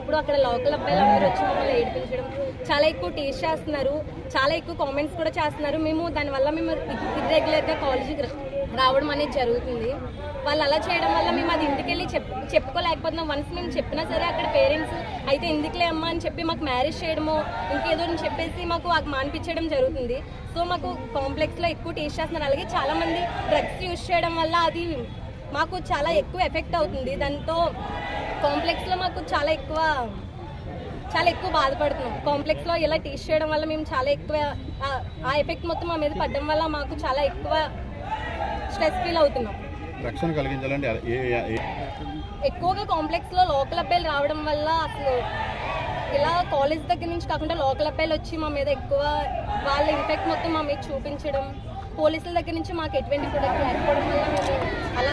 ఎప్పుడు అక్కడ లోకల్ అబ్బాయిలు అందరూ వచ్చి మమ్మల్ని ఏడిపించడం. చాలా ఎక్కువ టేస్ట్ చేస్తున్నారు. చాలా ఎక్కువ కామెంట్స్ కూడా చేస్తున్నారు. మేము దానివల్ల మేము ఇర్రెగ్యులర్గా కాలేజీకి రావడం అనేది జరుగుతుంది. వాళ్ళు అలా చేయడం వల్ల మేము అది ఇంటికి వెళ్ళి చెప్ చెప్పుకోలేకపోతున్నాం. వన్స్ మేము చెప్పినా సరే అక్కడ పేరెంట్స్ అయితే ఎందుకులే అమ్మా అని చెప్పి మాకు మ్యారేజ్ చేయడమో ఇంకేదో అని చెప్పేసి మాకు మానిపించడం జరుగుతుంది. సో మాకు కాంప్లెక్స్లో ఎక్కువ టేస్ట్ చేస్తున్నారు. అలాగే చాలామంది డ్రగ్స్ యూజ్ చేయడం వల్ల అది మాకు చాలా ఎక్కువ ఎఫెక్ట్ అవుతుంది. దాంతో కాంప్లెక్స్లో మాకు చాలా ఎక్కువ చాలా ఎక్కువ బాధపడుతున్నాం. కాంప్లెక్స్లో ఇలా టేస్ట్ చేయడం వల్ల మేము చాలా ఎక్కువ ఆ- ఎఫెక్ట్ మొత్తం మా మీద పడడం వల్ల మాకు చాలా ఎక్కువ స్ట్రెస్ ఫీల్ అవుతున్నాం. రక్షణ కలిగించాలంటే ఎక్కువగా కాంప్లెక్స్లో లోకల్ అబ్బాయిలు రావడం వల్ల అసలు ఇలా కాలేజ్ దగ్గర నుంచి కాకుండా లోకల్ అబ్బాయిలు వచ్చి మా మీద ఎక్కువ వాళ్ళ ఇంపాక్ట్ మొత్తం మా మీద చూపించడం పోలీసుల దగ్గర నుంచి మాకు ఎటువంటి ప్రొడక్ట్ లేకపోవడం వల్ల మేము అలా